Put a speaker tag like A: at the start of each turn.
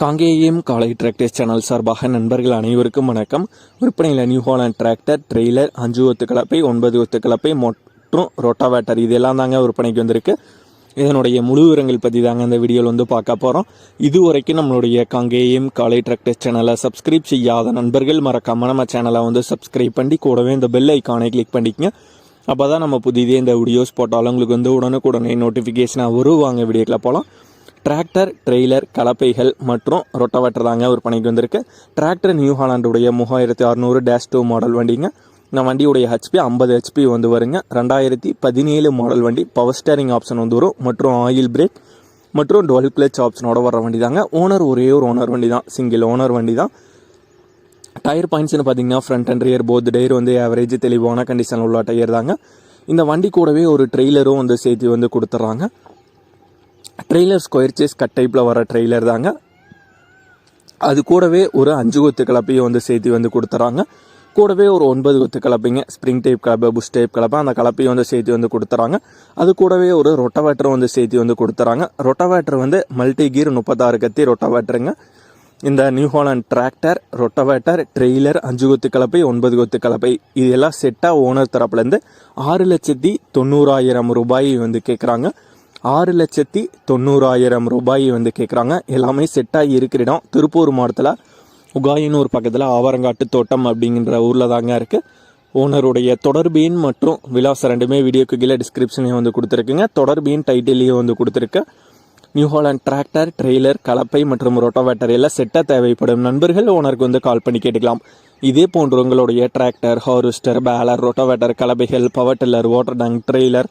A: காங்கேயம் காலை tractors channel சார்பாக நண்பர்கள் அனைவருக்கும் வணக்கம். விற்பனையில் நியூ ஹாலண்ட் டிராக்டர் ட்ரெய்லர் அஞ்சு ஒத்து கலப்பை ஒன்பது ஒத்து கலப்பை மற்றும் ரொட்டாவேட்டர் இதெல்லாம் தாங்க விற்பனைக்கு வந்திருக்கு. இதனுடைய முழு விவரங்கள் பற்றி தாங்க இந்த வீடியோவில் வந்து பார்க்க போகிறோம் இது வரைக்கும் நம்மளுடைய காங்கேயம் காலை டிராக்டர்ஸ் சேனலை சப்ஸ்கிரைப் செய்யாத நண்பர்கள் மறக்காம நம்ம சேனலை வந்து சப்ஸ்கிரைப் பண்ணி கூடவே இந்த பெல் ஐக்கானை கிளிக் பண்ணிக்கங்க. அப்போ தான் நம்ம புதிதே இந்த வீடியோஸ் போட்டாலும் உங்களுக்கு வந்து உடனுக்குடனே நோட்டிஃபிகேஷனாக வருவாங்க வீடியோக்கில் போகலாம் டிராக்டர் ட்ரெய்லர் கலப்பைகள் மற்றும் ரொட்டவேட்டர் தாங்க விற்பனைக்கு வந்திருக்கு. டிராக்டர் நியூ ஹாலாண்டுடைய மூவாயிரத்தி அறநூறு டேஷ் டூ மாடல் வண்டிங்க. இந்த வண்டியுடைய ஹெச்பி ஐம்பது ஹெச்பி வந்து வருங்க. ரெண்டாயிரத்தி பதினேழு மாடல் வண்டி பவர் ஸ்டேரிங் ஆப்ஷன் வந்து வரும். மற்றும் ஆயில் பிரேக் மற்றும் டுவெல் கிளச் ஆப்ஷனோட வர வண்டி தாங்க ஓனர் ஒரே ஒரு ஓனர் வண்டி தான் சிங்கிள் ஓனர் வண்டி தான் டயர் பாயிண்ட்ஸ்னு பார்த்தீங்கன்னா front and rear both tyre வந்து ஆவரேஜ் தெளிவான கண்டிஷனில் உள்ள டயர் தாங்க. இந்த வண்டி கூடவே ஒரு ட்ரெய்லரும் வந்து சேர்த்து வந்து கொடுத்துட்றாங்க ட்ரெய்லர் ஸ்கொயர் சேஸ் கட் டைப்பில் வர ட்ரெய்லர் தாங்க. அது கூடவே ஒரு அஞ்சு கொத்து கலப்பையும் வந்து சேர்த்து வந்து கொடுத்துறாங்க. கூடவே ஒரு ஒன்பது கொத்து கலப்பைங்க ஸ்ப்ரிங் டைப் கலப்பை புஷ் டைப் கலப்பை அந்த கலப்பையும் வந்து சேர்த்து வந்து கொடுத்துறாங்க. அது கூடவே ஒரு ரொட்டவேட்டரும் வந்து சேர்த்து வந்து கொடுத்துறாங்க. ரொட்டவேட்டர் வந்து மல்டி கீர் முப்பத்தாறு கத்தி ரொட்டவேட்டருங்க இந்த new Holland tractor rotavator trailer அஞ்சு கொத்து கலப்பை ஒன்பது கொத்து கலப்பை இதெல்லாம் செட்டாக ஓனர் தரப்புலேருந்து ஆறு லட்சத்தி தொண்ணூறாயிரம் ரூபாய் வந்து கேட்குறாங்க ஆறு லட்சத்தி தொண்ணூறாயிரம் ரூபாய் வந்து கேட்குறாங்க எல்லாமே செட்டாகி இருக்கிற இடம். திருப்பூர் மாவட்டத்தில் உகாயினூர் பக்கத்தில் ஆவரங்காட்டு தோட்டம் அப்படிங்கிற ஊரில் தாங்க இருக்குது ஓனருடைய தொடர்பு எண் மற்றும் விலாசம் ரெண்டுமே வீடியோக்கு கீழே டிஸ்கிரிப்ஷனையும் வந்து கொடுத்துருக்குங்க. தொடர்பு எண் டைட்டிலையும் வந்து கொடுத்துருக்கு. நியூ ஹாலண்ட் டிராக்டர் ட்ரெய்லர் கலப்பை மற்றும் ரொட்டோவேட்டர் எல்லாம் செட்டாக தேவைப்படும். நண்பர்கள் ஓனருக்கு வந்து கால் பண்ணி கேட்டுக்கலாம். இதே போன்ற உங்களுடைய tractor harvester baler rotavator கலப்பைகள் power tiller water tank trailer